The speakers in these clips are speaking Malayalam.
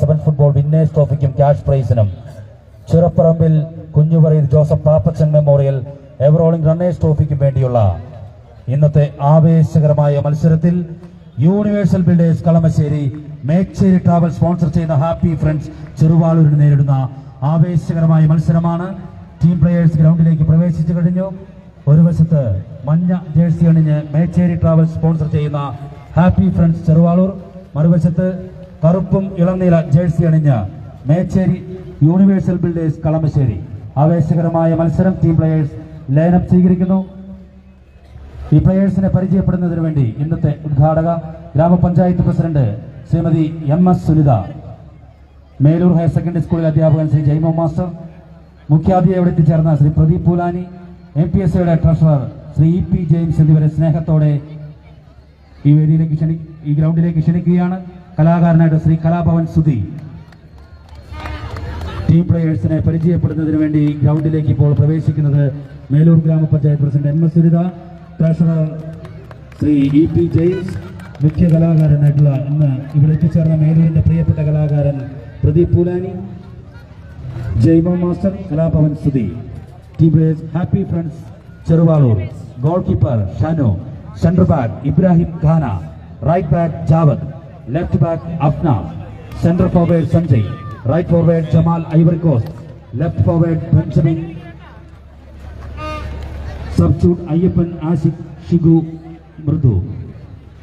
സെവൻ ഫുട്ബോൾ വിന്നേഴ്സ് ട്രോഫിക്കും cash പ്രൈസിനും. Chirapparambil Kunjuparayil Joseph Pappachan memorial ever rolling runners ട്രോഫിക്കും വേണ്ടിയുള്ള ഇന്നത്തെ ആവേശകരമായ മത്സരത്തിൽ universal builders Kalamassery Mecheri travel sponsor ചെയ്യുന്ന ഹാപ്പി ഫ്രണ്ട്സ് ചെറുവാളൂരിന് നേരിടുന്ന ആവേശകരമായ മത്സരമാണ്. ടീം പ്ലേയേഴ്സ് ഗ്രൗണ്ടിലേക്ക് പ്രവേശിച്ചു കഴിഞ്ഞു. ഒരു വശത്ത് മഞ്ഞ ജേഴ്സി അണിഞ്ഞ് മേച്ചേരി ട്രാവൽ സ്പോൺസർ ചെയ്യുന്ന ഹാപ്പി ഫ്രണ്ട്സ് ചെറുവാളൂർ മറുവശത്ത് കറുപ്പും ഇളനീല ജേഴ്സി അണിഞ്ഞ മേച്ചേരി യൂണിവേഴ്സൽ ബിൽഡേഴ്സ് കളമശ്ശേരി. ആവേശകരമായ മത്സരം ടീം പ്ലേയേഴ്സ് ലൈനപ്പ് സ്വീകരിക്കുന്നു. ഈ പ്ലേയേഴ്സിനെ പരിചയപ്പെടുന്നതിന് വേണ്ടി ഇന്നത്തെ ഉദ്ഘാടക ഗ്രാമപഞ്ചായത്ത് president Shrimati M S Sunitha Melur higher secondary സ്കൂളിലെ അധ്യാപകൻ ശ്രീ ജൈമോ മാസ്റ്റർ മുഖ്യാതിഥിയോടെ എത്തിച്ചേർന്ന Shri Pradeep Poolani M P S സിയുടെ treasurer Shri E P James എന്നിവരെ സ്നേഹത്തോടെ ഈ വേദിയിലേക്ക് ക്ഷണി ഈ ഗ്രൗണ്ടിലേക്ക് ക്ഷണിക്കുകയാണ്. കലാകാരനായിട്ട് ശ്രീ കലാഭവൻ സുധി. ടീം പ്ലേയേഴ്സിനെ പരിചയപ്പെടുന്നതിന് വേണ്ടി ഗ്രൗണ്ടിലേക്ക് ഇപ്പോൾ പ്രവേശിക്കുന്നത് മേലൂർ ഗ്രാമപഞ്ചായത്ത് president M S Suritha treasurer Shri E P James മുഖ്യ കലാകാരനായിട്ടുള്ള ഇന്ന് ഇവിടെ എത്തിച്ചേർന്ന മേലൂരിന്റെ പ്രിയപ്പെട്ട കലാകാരൻ പ്രദീപ് പൂലാനി ജൈവ master Kalabhavan Sudhi. Team players happy friends Cheruvalur. Goal keeper Shanu. Central back Ibrahim Khana. Right back Javad. Left back Afna central forward Sanjay right forward Jamal Ivory Coast left forward Benjamin substitute Ayyappan Ashiq Shigu Mridu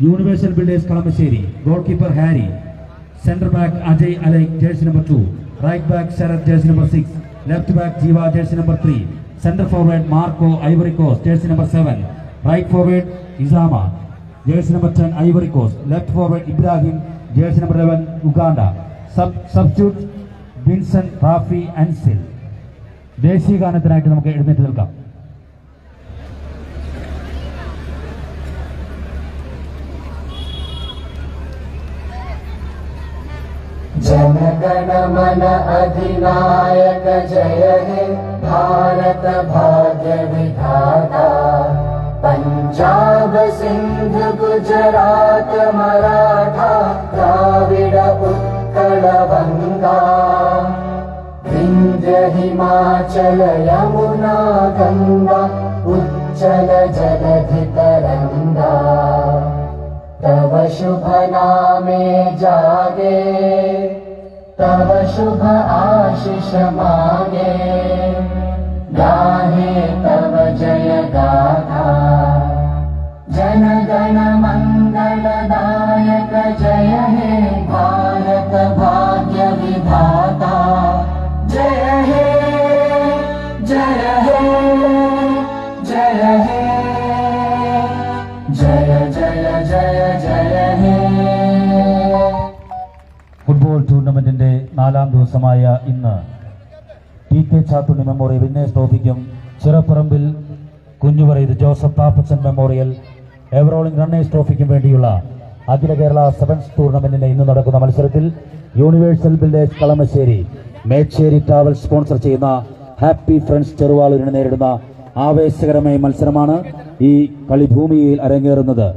universal builders Kalamassery goal keeper Harry centre back Ajay അലൈ jersey number two right back Sarath jersey number six left back Jeeva jersey number three centre forward Marco Ivory coast jersey number seven right forward ഇസാമ jersey number ten Ivory Coast left forward Ibrahim jersey number eleven Uganda sub substitute Vinson Rafi Ansil ദേശീയ ഗാനത്തിനായിട്ട് നമുക്ക് എഴുന്നേറ്റ് നിൽക്കാം जनगण मन अधिनायक जय हे भारत भाग्य सिन्ध गुजरात मराठा द्राविड उत्कल गङ्गा विन्ध्य हिमाचल यमुना गङ्गा उज्जल जलधि तरङ्गा तव शुभ नामे जागे तव शुभ आशिष मागे। गाहे तव जय गाथा जय हे जय हे जय जय जय जय हे ഫുട്ബോൾ ടൂർണമെന്റിന്റെ നാലാം ദിവസമായ ഇന്ന് T K Chathunni memorial winners ട്രോഫിക്കും Chirapparambil Kunjuparayath Joseph Pappachan memorial ever rolling runners ട്രോഫിക്കും വേണ്ടിയുള്ള അഖില കേരള സെവൻസ് ടൂർണമെന്റിന് ഇന്ന് നടക്കുന്ന മത്സരത്തിൽ universal builders Kalamassery Mecheri travel sponsor ചെയ്യുന്ന ഹാപ്പി ഫ്രണ്ട്സ് ചെറുവാളൂരിനെ നേരിടുന്ന ആവേശകരമായ മത്സരമാണ് ഈ കളിഭൂമിയിൽ അരങ്ങേറുന്നത്.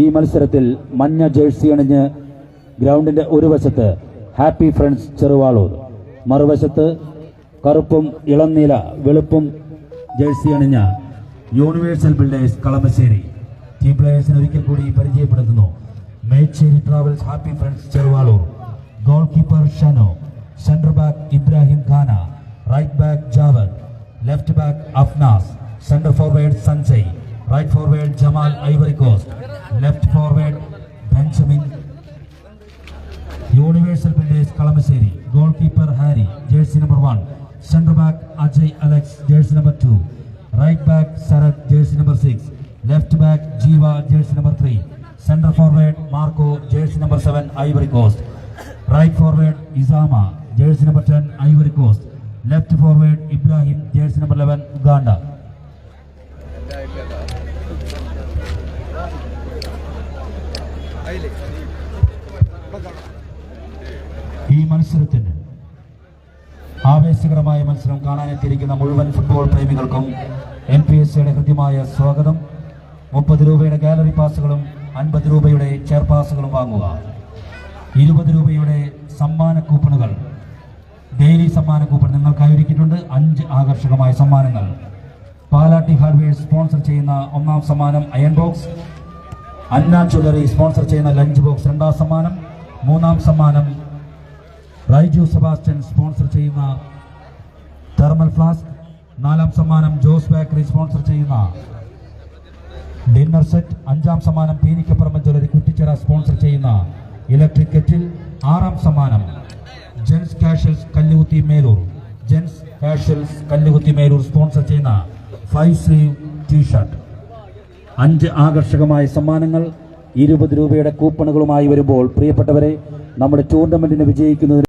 ഈ മത്സരത്തിൽ മഞ്ഞ ജേഴ്സി അണിഞ്ഞ് ഗ്രൗണ്ടിന്റെ ഒരു വശത്ത് ഹാപ്പി ഫ്രണ്ട്സ് ചെറുവാളൂർ മറുവശത്ത് കറുപ്പും ഇളനീല വെളുപ്പും ജേഴ്സി അണിഞ്ഞ യൂണിവേഴ്സൽ ബിൽഡേഴ്സ് കളമശ്ശേരി. ടീം പ്ലേയേഴ്സിന് ഒരിക്കൽ കൂടി പരിചയപ്പെടുത്തുന്നു. Mecheri travels happy friends Cheruvalur. Goal keeper Shano centre back Ibrahim Khana. Right back Jawad. Left back Afnas. Center forward Sanjay. Right forward Jamal Ivory Coast. Left forward Benjamin. Universal Builders Kalamaseri. Goalkeeper Harry. Jersey number one. Center back Ajay Alex. Jersey number two. Right back Sarat. Jersey number six. Left back Jiva. Jersey number three. Center forward Marco. Jersey number seven. Ivory Coast. Right forward Izama. Jersey number ten. Ivory Coast. Left forward Ibrahim jersey number eleven Uganda ഈ മത്സരത്തിന് ആവേശകരമായ മത്സരം കാണാനെത്തിയിരിക്കുന്ന മുഴുവൻ ഫുട്ബോൾ പ്രേമികൾക്കും എൻ പി എസ് സിയുടെ കൃത്യമായ സ്വാഗതം. മുപ്പത് രൂപയുടെ ഗാലറി പാസുകളും അൻപത് രൂപയുടെ ചെയർ പാസുകളും വാങ്ങുക. ഇരുപത് രൂപയുടെ സമ്മാന കൂപ്പണുകൾ ഡെയിലി സമ്മാന കൂപ്പൺ അഞ്ച് ആകർഷകമായ സമ്മാനങ്ങൾ പാലാട്ടി ഹാർഡ്വെയർ സ്പോൺസർ ചെയ്യുന്ന ഒന്നാം സമ്മാനം iron box Anna jewellery sponsor ചെയ്യുന്ന ലഞ്ച് ബോക്സ് രണ്ടാം സമ്മാനം മൂന്നാം സമ്മാനം റൈജു സെബാസ്റ്റ്യൻ സ്പോൺസർ ചെയ്യുന്ന തെർമൽ ഫ്ലാസ്ക് നാലാം സമ്മാനം ജോസ് ബേക്കറി സ്പോൺസർ ചെയ്യുന്ന ഡിന്നർ സെറ്റ് അഞ്ചാം സമ്മാനം പീനിക്കപ്പുറമ ജ്വല്ലറി കുറ്റിച്ചിറ സ്പോൺസർ ചെയ്യുന്ന ഇലക്ട്രിക് കെറ്റിൽ ആറാം സമ്മാനം gents casuals Kallukuthi Melur gents casuals Kallukuthi Melur sponsor ചെയ്യുന്ന ഫൈവ് സ്ലീവ് ടീഷർട്ട് അഞ്ച് ആകർഷകമായ സമ്മാനങ്ങൾ ഇരുപത് രൂപയുടെ കൂപ്പണുകളുമായി വരുമ്പോൾ പ്രിയപ്പെട്ടവരെ നമ്മുടെ ടൂർണമെന്റിന് വിജയിക്കുന്നതിന്